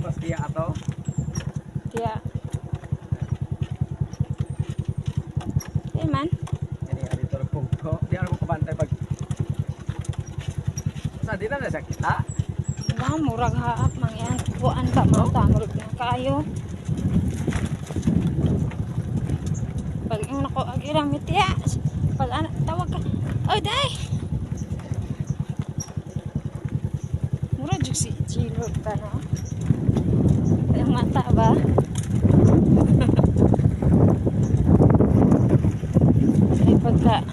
Tapos iya ato? Iya. Hey man. Ini ari tur pungko. Di ako kabantay pag Sa di na na sa kita. Ba murag haap mangyan kuan ba mo ta murag na kayo. Pag ang nako agirang mitya. Pag anak tawag ka. Oy oh, dai. Murag jug si Chilo ta na. так